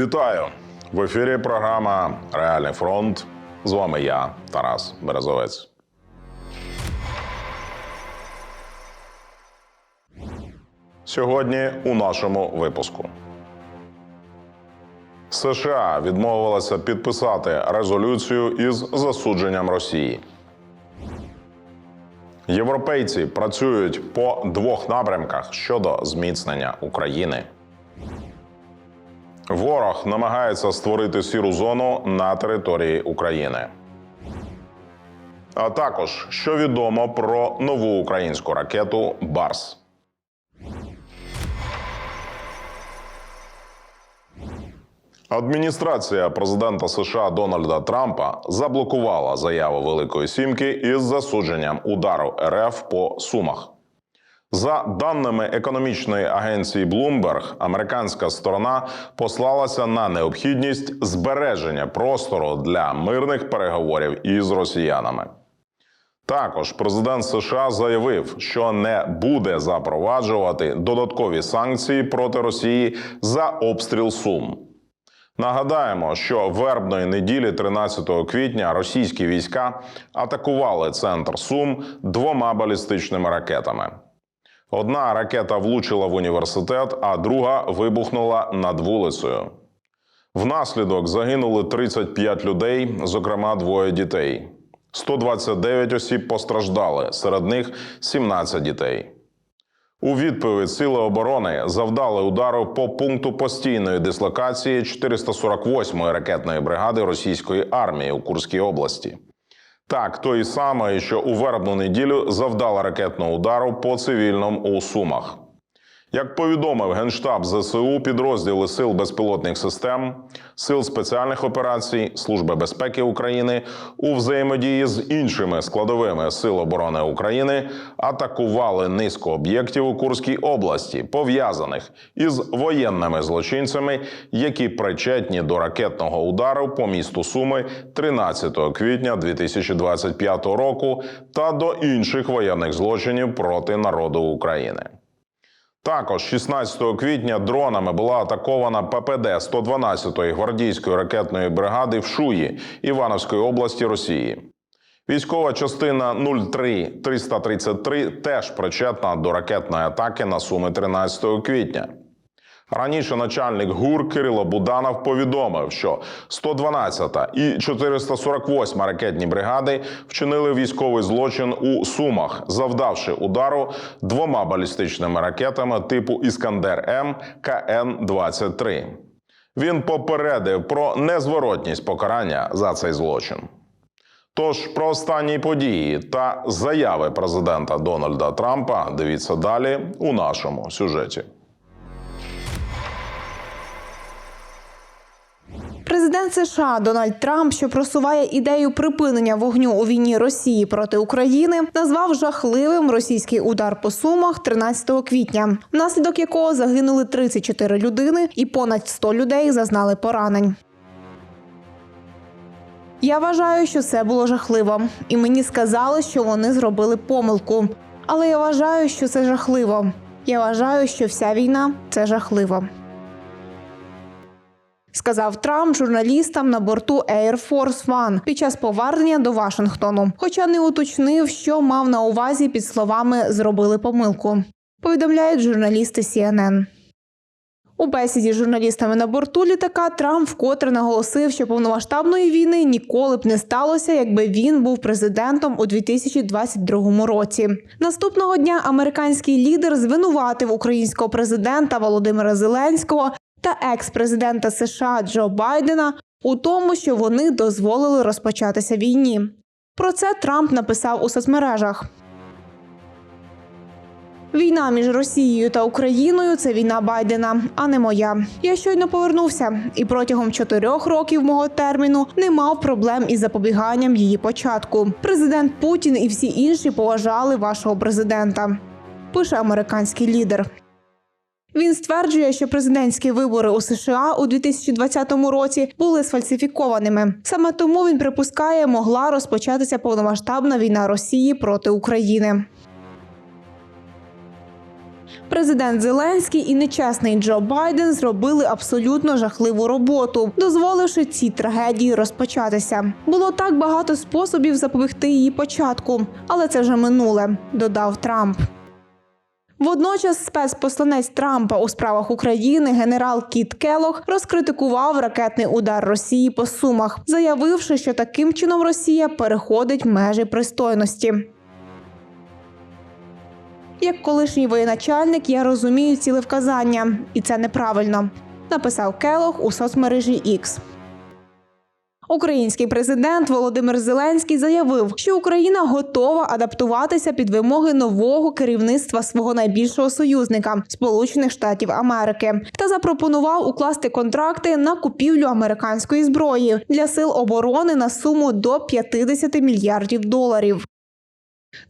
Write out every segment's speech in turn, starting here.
Вітаю в ефірі. Програма Реальний фронт. З вами я, Тарас Березовець. Сьогодні у нашому випуску. США відмовилася підписати резолюцію із засудженням Росії. Європейці працюють по двох напрямках щодо зміцнення України. Ворог намагається створити сіру зону на території України. А також що відомо про нову українську ракету Барс. Адміністрація президента США Дональда Трампа заблокувала заяву Великої Сімки із засудженням удару РФ по Сумах. За даними економічної агенції Bloomberg, американська сторона послалася на необхідність збереження простору для мирних переговорів із росіянами. Також президент США заявив, що не буде запроваджувати додаткові санкції проти Росії за обстріл Сум. Нагадаємо, що вербної неділі, 13 квітня, російські війська атакували центр Сум двома балістичними ракетами. Одна ракета влучила в університет, а друга вибухнула над вулицею. Внаслідок загинули 35 людей, зокрема двоє дітей. 129 осіб постраждали, серед них 17 дітей. У відповідь Сили оборони завдали удару по пункту постійної дислокації 448-ї ракетної бригади російської армії у Курській області. Так, той самий, що у вербну неділю завдала ракетного удару по цивільному у Сумах. Як повідомив Генштаб ЗСУ, підрозділи Сил безпілотних систем, Сил спеціальних операцій, Служби безпеки України у взаємодії з іншими складовими Сил оборони України атакували низку об'єктів у Курській області, пов'язаних із воєнними злочинцями, які причетні до ракетного удару по місту Суми 13 квітня 2025 року та до інших воєнних злочинів проти народу України. Також 16 квітня дронами була атакована ППД 112-ї гвардійської ракетної бригади в Шуї Івановської області Росії. Військова частина 03333 теж причетна до ракетної атаки на Суми 13 квітня. Раніше начальник ГУР Кирило Буданов повідомив, що 112 і 448 ракетні бригади вчинили військовий злочин у Сумах, завдавши удару двома балістичними ракетами типу Іскандер М КН 23 Він попередив про незворотність покарання за цей злочин. Тож про останні події та заяви президента Дональда Трампа дивіться далі у нашому сюжеті. Президент США Дональд Трамп, що просуває ідею припинення вогню у війні Росії проти України, назвав жахливим російський удар по сумах 13 квітня, внаслідок якого загинули 34 людини і понад 100 людей зазнали поранень. Я вважаю, що це було жахливо, і мені сказали, що вони зробили помилку. Але я вважаю, що це жахливо. Я вважаю, що вся війна це жахливо. Сказав Трамп журналістам на борту Air Force One під час повернення до Вашингтону, хоча не уточнив, що мав на увазі під словами зробили помилку. Повідомляють журналісти CNN. У бесіді з журналістами на борту літака Трамп вкотре наголосив, що повномасштабної війни ніколи б не сталося, якби він був президентом у 2022 році. Наступного дня американський лідер звинуватив українського президента Володимира Зеленського та екс-президента США Джо Байдена у тому, що вони дозволили розпочатися війні. Про це Трамп написав у соцмережах. Війна між Росією та Україною це війна Байдена, а не моя. Я щойно повернувся, і протягом чотирьох років мого терміну не мав проблем із запобіганням її початку. Президент Путін і всі інші поважали вашого президента. Пише американський лідер. Він стверджує, що президентські вибори у США у 2020 році були сфальсифікованими. Саме тому він припускає, могла розпочатися повномасштабна війна Росії проти України. Президент Зеленський і нечесний Джо Байден зробили абсолютно жахливу роботу, дозволивши цій трагедії розпочатися. Було так багато способів запобігти її початку, але це вже минуле, додав Трамп. Водночас спецпосланець Трампа у справах України генерал Кіт Келох розкритикував ракетний удар Росії по Сумах, заявивши, що таким чином Росія переходить межі пристойності. Як колишній воєначальник, я розумію цілевказання, і це неправильно, написав Келох у соцмережі X. Український президент Володимир Зеленський заявив, що Україна готова адаптуватися під вимоги нового керівництва свого найбільшого союзника Сполучених Штатів Америки, та запропонував укласти контракти на купівлю американської зброї для сил оборони на суму до 50 мільярдів доларів.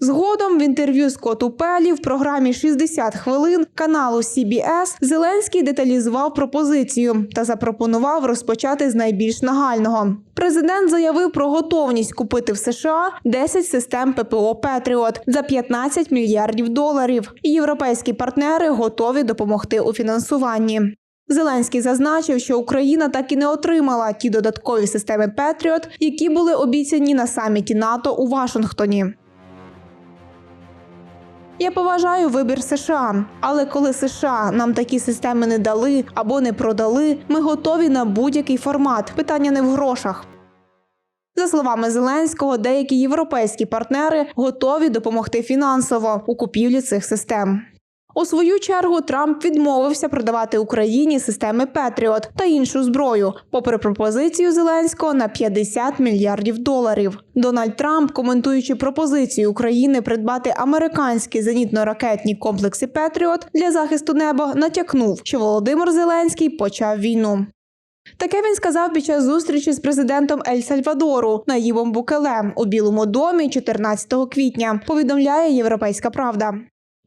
Згодом в інтерв'ю Скотту Пелі в програмі «60 хвилин каналу CBS Зеленський деталізував пропозицію та запропонував розпочати з найбільш нагального. Президент заявив про готовність купити в США 10 систем ППО Петріот за 15 мільярдів доларів. Європейські партнери готові допомогти у фінансуванні. Зеленський зазначив, що Україна так і не отримала ті додаткові системи Петріот, які були обіцяні на саміті НАТО у Вашингтоні. Я поважаю вибір США, але коли США нам такі системи не дали або не продали, ми готові на будь-який формат. Питання не в грошах. За словами Зеленського, деякі європейські партнери готові допомогти фінансово у купівлі цих систем. У свою чергу Трамп відмовився продавати Україні системи Петріот та іншу зброю, попри пропозицію Зеленського на 50 мільярдів доларів. Дональд Трамп, коментуючи пропозицію України придбати американські зенітно-ракетні комплекси Петріот для захисту неба, натякнув, що Володимир Зеленський почав війну. Таке він сказав під час зустрічі з президентом Ель Сальвадору Наїбом Букеле у Білому домі 14 квітня. Повідомляє Європейська Правда.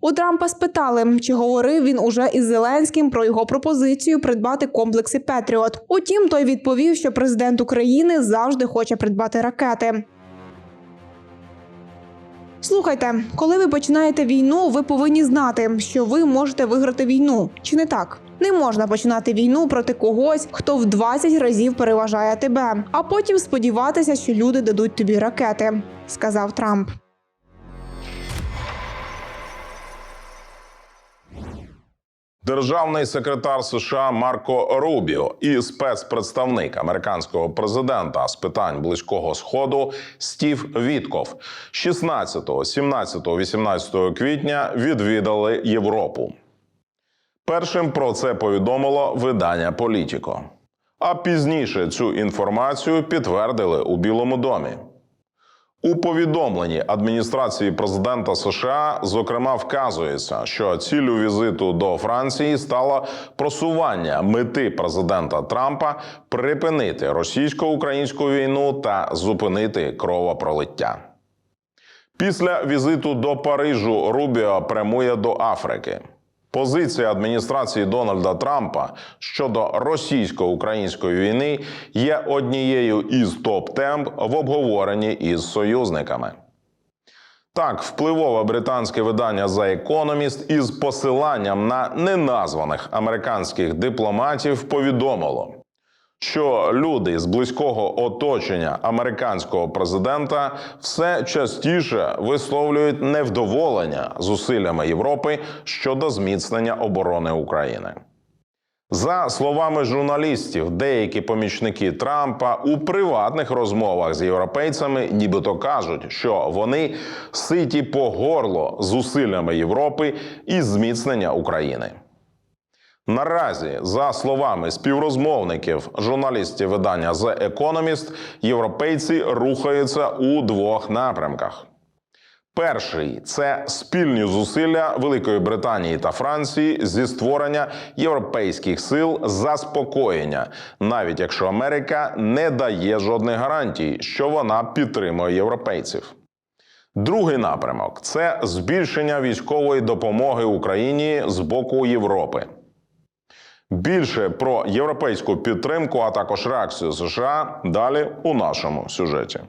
У Трампа спитали, чи говорив він уже із Зеленським про його пропозицію придбати комплекси Петріот. Утім, той відповів, що президент України завжди хоче придбати ракети. Слухайте, коли ви починаєте війну, ви повинні знати, що ви можете виграти війну. Чи не так? Не можна починати війну проти когось, хто в 20 разів переважає тебе, а потім сподіватися, що люди дадуть тобі ракети, сказав Трамп. Державний секретар США Марко Рубіо і спецпредставник американського президента з питань близького сходу Стів Вітков 16, 17, 18 квітня відвідали Європу. Першим про це повідомило видання Політіко. А пізніше цю інформацію підтвердили у Білому домі. У повідомленні адміністрації президента США зокрема вказується, що ціллю візиту до Франції стало просування мети президента Трампа припинити російсько-українську війну та зупинити кровопролиття. Після візиту до Парижу Рубіо прямує до Африки. Позиція адміністрації Дональда Трампа щодо російсько-української війни є однією із топ-тем в обговоренні із союзниками. Так, впливове британське видання The Economist із посиланням на неназваних американських дипломатів повідомило, що люди з близького оточення американського президента все частіше висловлюють невдоволення зусиллями Європи щодо зміцнення оборони України. За словами журналістів, деякі помічники Трампа у приватних розмовах з європейцями нібито кажуть, що вони ситі по горло зусиллями Європи і зміцнення України. Наразі, за словами співрозмовників журналістів видання The Economist, європейці рухаються у двох напрямках. Перший це спільні зусилля Великої Британії та Франції зі створення європейських сил заспокоєння, навіть якщо Америка не дає жодних гарантій, що вона підтримує європейців. Другий напрямок це збільшення військової допомоги Україні з боку Європи. Більше про європейську підтримку, а також реакцію США далі у нашому сюжеті.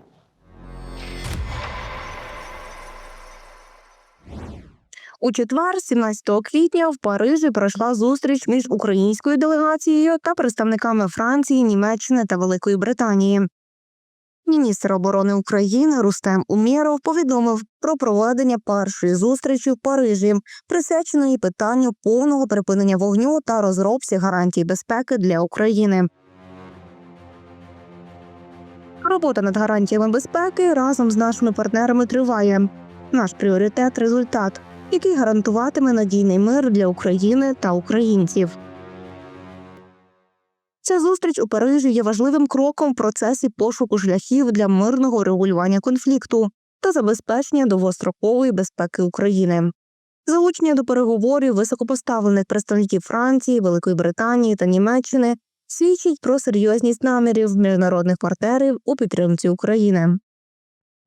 У четвер, 17 квітня, в Парижі пройшла зустріч між українською делегацією та представниками Франції, Німеччини та Великої Британії. Міністр оборони України Рустем Умєров повідомив про проведення першої зустрічі в Парижі, присвяченої питанню повного припинення вогню та розробці гарантій безпеки для України. Робота над гарантіями безпеки разом з нашими партнерами триває. Наш пріоритет результат, який гарантуватиме надійний мир для України та українців. Ця зустріч у Парижі є важливим кроком в процесі пошуку шляхів для мирного регулювання конфлікту та забезпечення довгострокової безпеки України. Залучення до переговорів високопоставлених представників Франції, Великої Британії та Німеччини свідчить про серйозність намірів міжнародних партнерів у підтримці України.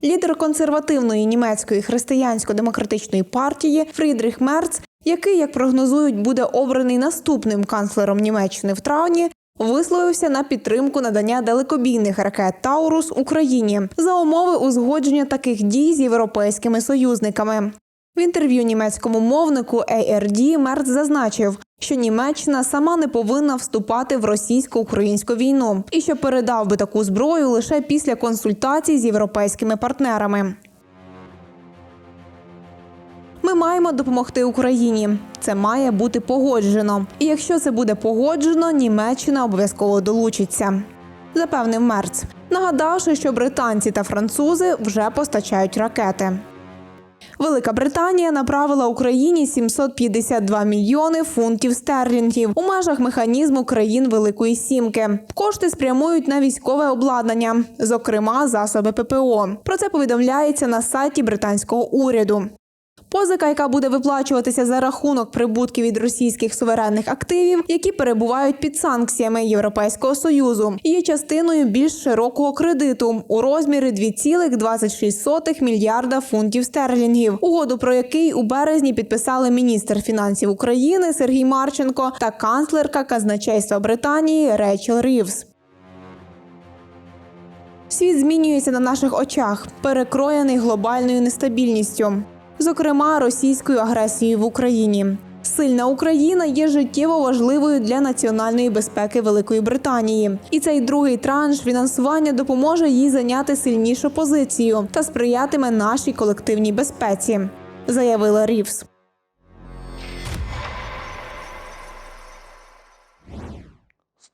Лідер консервативної німецької християнсько-демократичної партії Фрідріх Мерц, який, як прогнозують, буде обраний наступним канцлером Німеччини в травні, висловився на підтримку надання далекобійних ракет Таурус Україні за умови узгодження таких дій з європейськими союзниками. В інтерв'ю німецькому мовнику ARD Мерц зазначив, що Німеччина сама не повинна вступати в російсько-українську війну і що передав би таку зброю лише після консультацій з європейськими партнерами. Ми маємо допомогти Україні. Це має бути погоджено. І якщо це буде погоджено, Німеччина обов'язково долучиться. Запевнив Мерц, нагадавши, що британці та французи вже постачають ракети. Велика Британія направила Україні 752 мільйони фунтів стерлінгів у межах механізму країн Великої Сімки. Кошти спрямують на військове обладнання, зокрема засоби ППО. Про це повідомляється на сайті британського уряду. Позика, яка буде виплачуватися за рахунок прибутків від російських суверенних активів, які перебувають під санкціями Європейського союзу, є частиною більш широкого кредиту у розмірі 2,26 мільярда фунтів стерлінгів, угоду про який у березні підписали міністр фінансів України Сергій Марченко та канцлерка казначейства Британії Рейчел Рівс. Світ змінюється на наших очах, перекроєний глобальною нестабільністю, зокрема російською агресією в Україні. Сильна Україна є життєво важливою для національної безпеки Великої Британії, і цей другий транш фінансування допоможе їй зайняти сильнішу позицію та сприятиме нашій колективній безпеці, заявила Рівс.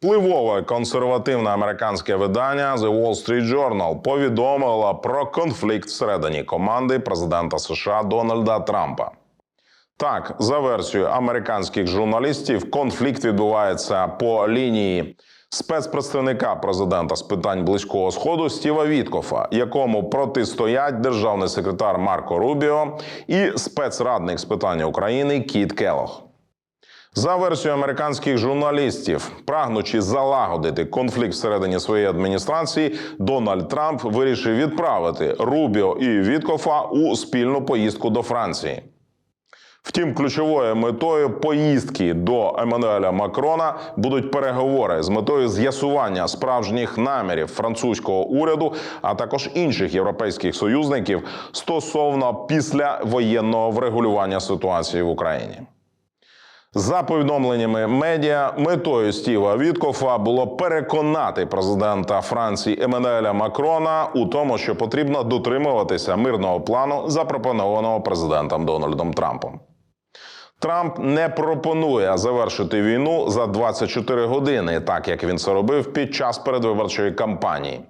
Впливове консервативне американське видання The Wall Street Journal повідомило про конфлікт всередині команди президента США Дональда Трампа. Так, за версією американських журналістів, конфлікт відбувається по лінії спецпредставника президента з питань близького сходу Стіва Віткофа, якому протистоять державний секретар Марко Рубіо і спецрадник з питання України Кіт Келох. За версією американських журналістів, прагнучи залагодити конфлікт всередині своєї адміністрації, Дональд Трамп вирішив відправити Рубіо і Віткофа у спільну поїздку до Франції. Втім, ключовою метою поїздки до Еммануеля Макрона будуть переговори з метою з'ясування справжніх намірів французького уряду, а також інших європейських союзників стосовно післявоєнного врегулювання ситуації в Україні. За повідомленнями медіа, метою Стіва Віткофа було переконати президента Франції Еммануеля Макрона у тому, що потрібно дотримуватися мирного плану, запропонованого президентом Дональдом Трампом. Трамп не пропонує завершити війну за 24 години, так як він це робив під час передвиборчої кампанії.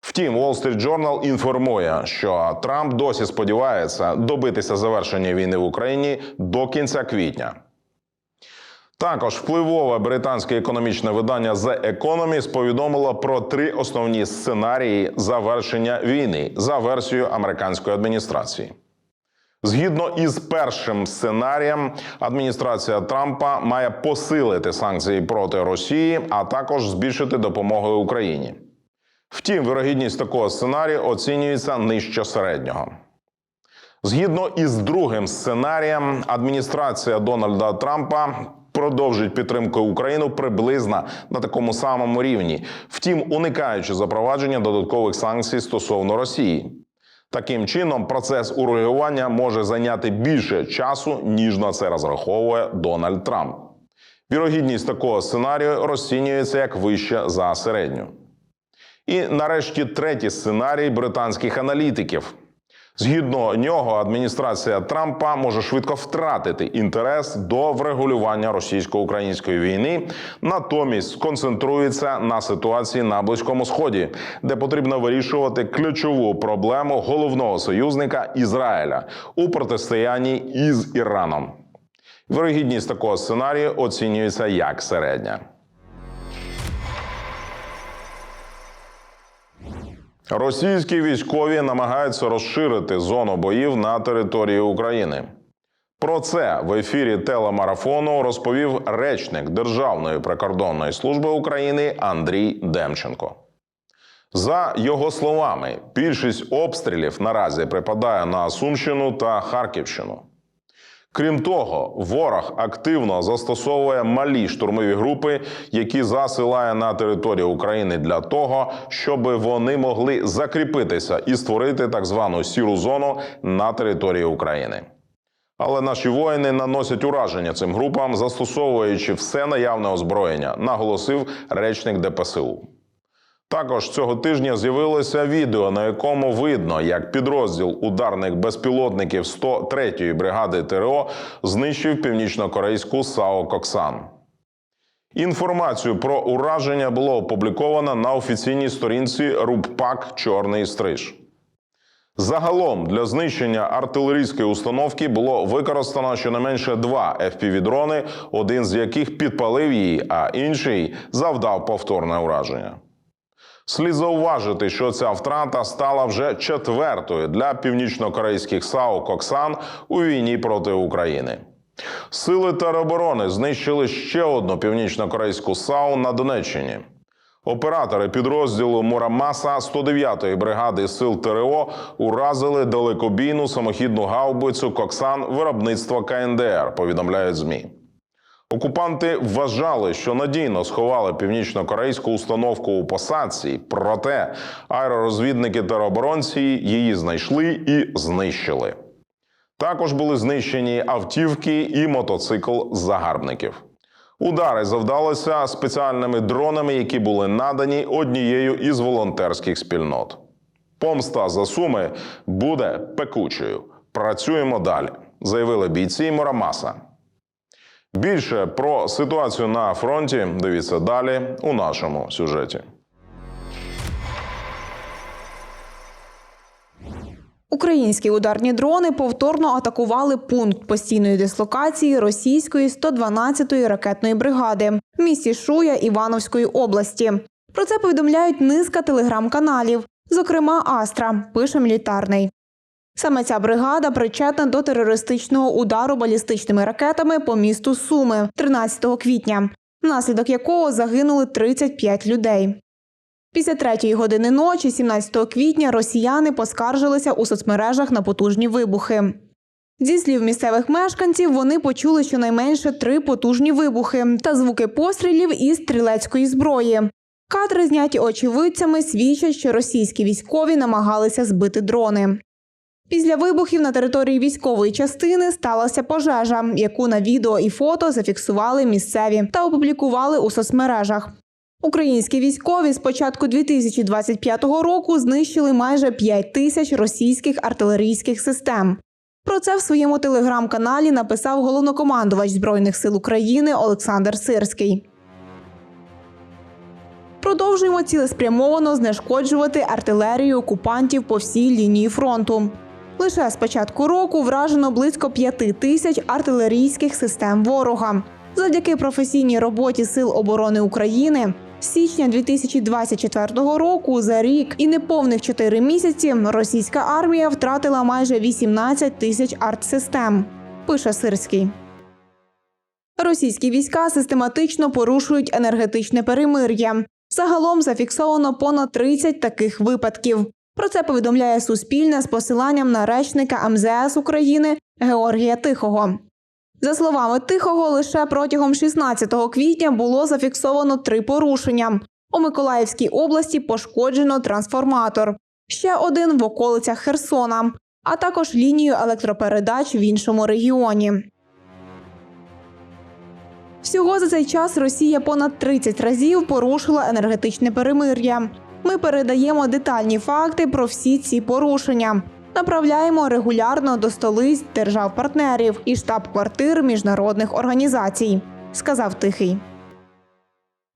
Втім, Wall Street Journal інформує, що Трамп досі сподівається добитися завершення війни в Україні до кінця квітня. Також впливове британське економічне видання The Economist повідомило про три основні сценарії завершення війни за версією американської адміністрації. Згідно із першим сценарієм, адміністрація Трампа має посилити санкції проти Росії, а також збільшити допомогу Україні. Втім, вирогідність такого сценарію оцінюється нижче середнього. Згідно із другим сценарієм, адміністрація Дональда Трампа продовжить підтримку України приблизно на такому самому рівні, втім, уникаючи запровадження додаткових санкцій стосовно Росії. Таким чином, процес урегулювання може зайняти більше часу, ніж на це розраховує Дональд Трамп. Вірогідність такого сценарію розцінюється як вище за середню. І нарешті третій сценарій британських аналітиків. Згідно нього, адміністрація Трампа може швидко втратити інтерес до врегулювання російсько-української війни, натомість сконцентрується на ситуації на близькому сході, де потрібно вирішувати ключову проблему головного союзника Ізраїля у протистоянні із Іраном. Вирогідність такого сценарію оцінюється як середня. Російські військові намагаються розширити зону боїв на території України. Про це в ефірі телемарафону розповів речник Державної прикордонної служби України Андрій Демченко. За його словами, більшість обстрілів наразі припадає на Сумщину та Харківщину. Крім того, ворог активно застосовує малі штурмові групи, які засилає на територію України для того, щоб вони могли закріпитися і створити так звану сіру зону на території України. Але наші воїни наносять ураження цим групам, застосовуючи все наявне озброєння, наголосив речник ДПСУ. Також цього тижня з'явилося відео, на якому видно, як підрозділ ударних безпілотників 103-ї бригади ТРО знищив північнокорейську САО Коксан. Інформацію про ураження було опубліковано на офіційній сторінці РУППАК Чорний Стриж. Загалом для знищення артилерійської установки було використано щонайменше два FPV-дрони, один з яких підпалив її, а інший завдав повторне ураження. Слід зауважити, що ця втрата стала вже четвертою для північнокорейських САУ Коксан у війні проти України. Сили тероборони знищили ще одну північнокорейську САУ на Донеччині. Оператори підрозділу Мурамаса 109-ї бригади сил ТРО уразили далекобійну самохідну гаубицю Коксан виробництва КНДР. Повідомляють змі. Окупанти вважали, що надійно сховали північно-корейську установку у посадці, проте аеророзвідники тероборонці її знайшли і знищили. Також були знищені автівки і мотоцикл загарбників. Удари завдалися спеціальними дронами, які були надані однією із волонтерських спільнот. Помста за суми буде пекучою. Працюємо далі, заявили бійці Морамаса. Більше про ситуацію на фронті дивіться далі у нашому сюжеті. Українські ударні дрони повторно атакували пункт постійної дислокації російської 112-ї ракетної бригади в місті Шуя Івановської області. Про це повідомляють низка телеграм-каналів, зокрема Астра, пише мілітарний. Саме ця бригада причетна до терористичного удару балістичними ракетами по місту Суми 13 квітня, внаслідок якого загинули 35 людей. Після третьої години ночі, 17 квітня, росіяни поскаржилися у соцмережах на потужні вибухи. Зі слів місцевих мешканців, вони почули щонайменше три потужні вибухи та звуки пострілів із стрілецької зброї. Кадри, зняті очевидцями, свідчать, що російські військові намагалися збити дрони. Після вибухів на території військової частини сталася пожежа, яку на відео і фото зафіксували місцеві та опублікували у соцмережах. Українські військові з початку 2025 року знищили майже 5 тисяч російських артилерійських систем. Про це в своєму телеграм-каналі написав головнокомандувач Збройних сил України Олександр Сирський. Продовжуємо цілеспрямовано знешкоджувати артилерію окупантів по всій лінії фронту. Лише з початку року вражено близько 5 тисяч артилерійських систем ворога. Завдяки професійній роботі Сил оборони України з січня 2024 року за рік і неповних 4 місяці російська армія втратила майже 18 тисяч артсистем. Пише Сирський. Російські війська систематично порушують енергетичне перемир'я. Загалом зафіксовано понад 30 таких випадків. Про це повідомляє Суспільне з посиланням на речника МЗС України Георгія Тихого. За словами Тихого, лише протягом 16 квітня було зафіксовано три порушення. У Миколаївській області пошкоджено трансформатор. ще один в околицях Херсона, а також лінію електропередач в іншому регіоні. Всього за цей час Росія понад 30 разів порушила енергетичне перемир'я. Ми передаємо детальні факти про всі ці порушення. Направляємо регулярно до столиць держав-партнерів і штаб-квартир міжнародних організацій, сказав Тихий.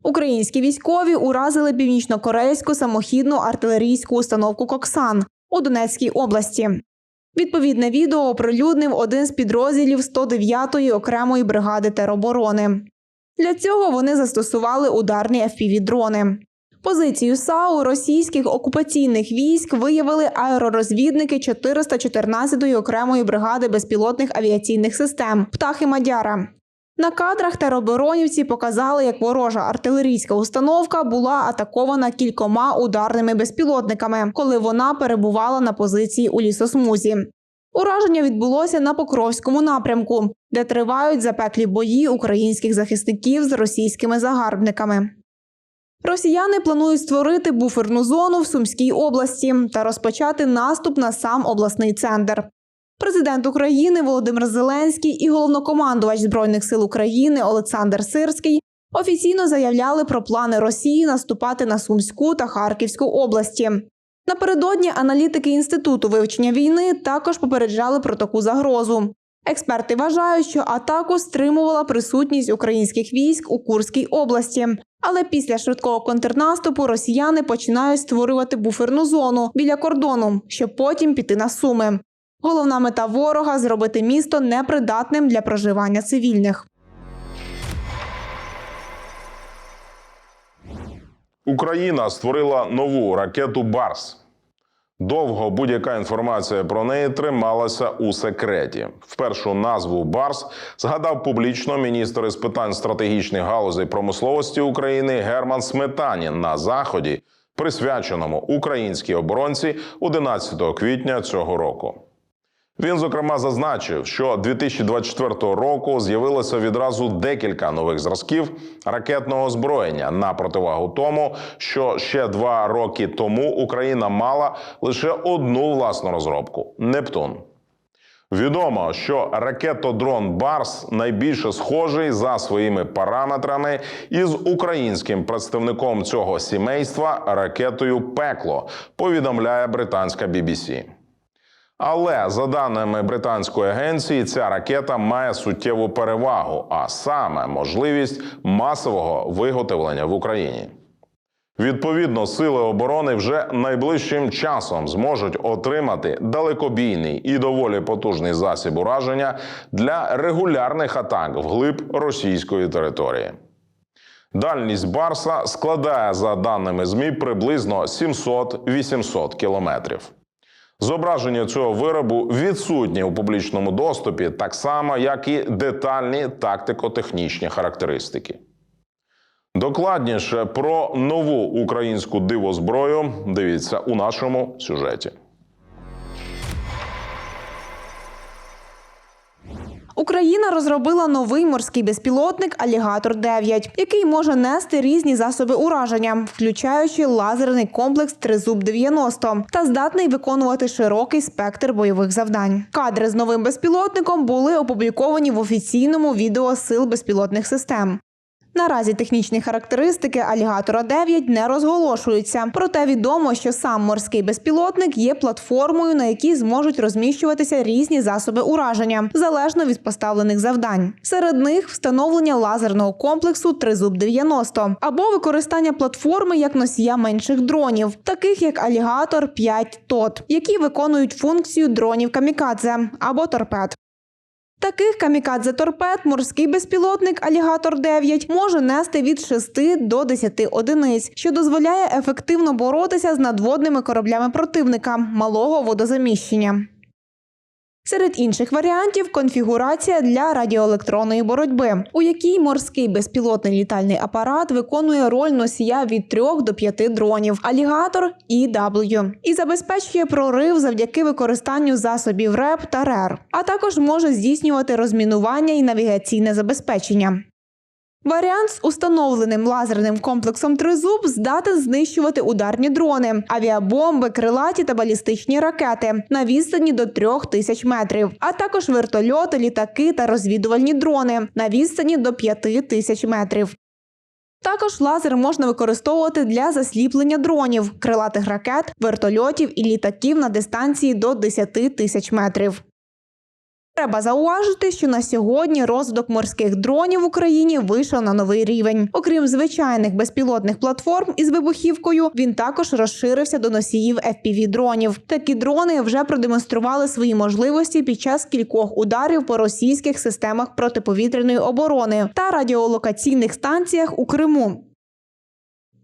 Українські військові уразили північно-корейську самохідну артилерійську установку Коксан у Донецькій області. Відповідне відео оприлюднив один з підрозділів 109-ї окремої бригади тероборони. Для цього вони застосували ударні FPV-дрони. Позицію САУ російських окупаційних військ виявили аеророзвідники 414-ї окремої бригади безпілотних авіаційних систем Птахи Мадяра. На кадрах тероборонівці показали, як ворожа артилерійська установка була атакована кількома ударними безпілотниками, коли вона перебувала на позиції у лісосмузі. Ураження відбулося на Покровському напрямку, де тривають запеклі бої українських захисників з російськими загарбниками. Росіяни планують створити буферну зону в Сумській області та розпочати наступ на сам обласний центр. Президент України Володимир Зеленський і головнокомандувач Збройних сил України Олександр Сирський офіційно заявляли про плани Росії наступати на Сумську та Харківську області. Напередодні аналітики інституту вивчення війни також попереджали про таку загрозу. Експерти вважають, що атаку стримувала присутність українських військ у Курській області. Але після швидкого контрнаступу росіяни починають створювати буферну зону біля кордону, щоб потім піти на суми. Головна мета ворога зробити місто непридатним для проживання цивільних. Україна створила нову ракету Барс. Довго будь-яка інформація про неї трималася у секреті. Впершу назву Барс згадав публічно міністр із питань стратегічних галузей промисловості України Герман Сметанін на заході, присвяченому українській оборонці 11 квітня цього року. Він зокрема зазначив, що 2024 року з'явилося відразу декілька нових зразків ракетного озброєння на противагу тому, що ще два роки тому Україна мала лише одну власну розробку Нептун. Відомо, що ракетодрон Барс найбільше схожий за своїми параметрами із українським представником цього сімейства ракетою Пекло, повідомляє британська BBC. Але за даними британської агенції, ця ракета має суттєву перевагу, а саме можливість масового виготовлення в Україні. Відповідно, сили оборони вже найближчим часом зможуть отримати далекобійний і доволі потужний засіб ураження для регулярних атак вглиб російської території. Дальність Барса складає, за даними ЗМІ, приблизно 700-800 кілометрів. Зображення цього виробу відсутні у публічному доступі, так само, як і детальні тактико-технічні характеристики. Докладніше про нову українську дивозброю дивіться у нашому сюжеті. Україна розробила новий морський безпілотник Алігатор 9 який може нести різні засоби ураження, включаючи лазерний комплекс Тризуб 90 та здатний виконувати широкий спектр бойових завдань. Кадри з новим безпілотником були опубліковані в офіційному відео сил безпілотних систем. Наразі технічні характеристики Алігатора 9 не розголошуються. Проте відомо, що сам морський безпілотник є платформою, на якій зможуть розміщуватися різні засоби ураження залежно від поставлених завдань. Серед них встановлення лазерного комплексу Тризуб 90 або використання платформи як носія менших дронів, таких як Алігатор 5 ТОТ, які виконують функцію дронів камікадзе або торпед. Таких камікадзе торпед морський безпілотник Алігатор 9 може нести від 6 до 10 одиниць, що дозволяє ефективно боротися з надводними кораблями противника малого водозаміщення. Серед інших варіантів конфігурація для радіоелектронної боротьби, у якій морський безпілотний літальний апарат виконує роль носія від 3 до 5 дронів Алігатор EW і забезпечує прорив завдяки використанню засобів РЕП та РЕР, а також може здійснювати розмінування і навігаційне забезпечення. Варіант з установленим лазерним комплексом тризуб здатен знищувати ударні дрони, авіабомби, крилаті та балістичні ракети на відстані до трьох тисяч метрів, а також вертольоти, літаки та розвідувальні дрони на відстані до п'яти тисяч метрів. Також лазер можна використовувати для засліплення дронів, крилатих ракет, вертольотів і літаків на дистанції до 10 тисяч метрів. Треба зауважити, що на сьогодні розвиток морських дронів в Україні вийшов на новий рівень. Окрім звичайних безпілотних платформ із вибухівкою, він також розширився до носіїв fpv дронів. Такі дрони вже продемонстрували свої можливості під час кількох ударів по російських системах протиповітряної оборони та радіолокаційних станціях у Криму.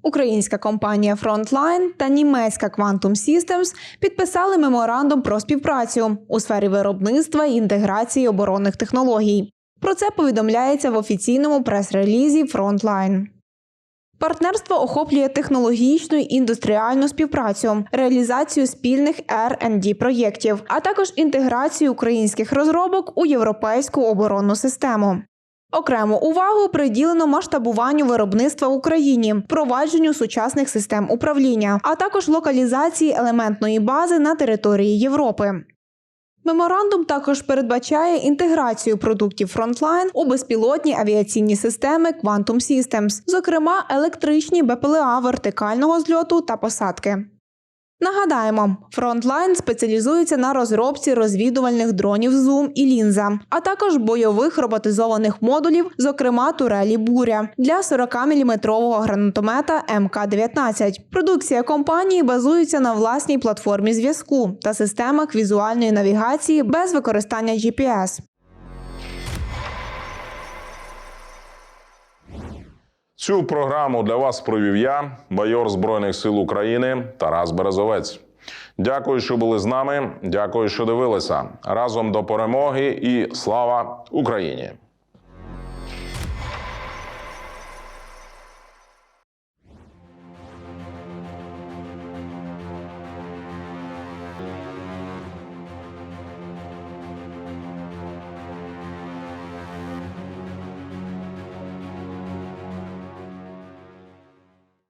Українська компанія Frontline та німецька Quantum Systems підписали меморандум про співпрацю у сфері виробництва і інтеграції оборонних технологій. Про це повідомляється в офіційному прес-релізі Frontline. Партнерство охоплює технологічну і індустріальну співпрацю, реалізацію спільних R&D проєктів, а також інтеграцію українських розробок у європейську оборонну систему. Окрему увагу приділено масштабуванню виробництва в Україні, впровадженню сучасних систем управління, а також локалізації елементної бази на території Європи. Меморандум також передбачає інтеграцію продуктів Frontline у безпілотні авіаційні системи Quantum Systems, зокрема електричні БПЛА вертикального зльоту та посадки. Нагадаємо, Frontline спеціалізується на розробці розвідувальних дронів Zoom і Лінза, а також бойових роботизованих модулів, зокрема турелі Буря для 40-мм гранатомета МК-19. Продукція компанії базується на власній платформі зв'язку та системах візуальної навігації без використання GPS. Цю програму для вас провів я, майор Збройних сил України Тарас Березовець. Дякую, що були з нами. Дякую, що дивилися. Разом до перемоги і слава Україні!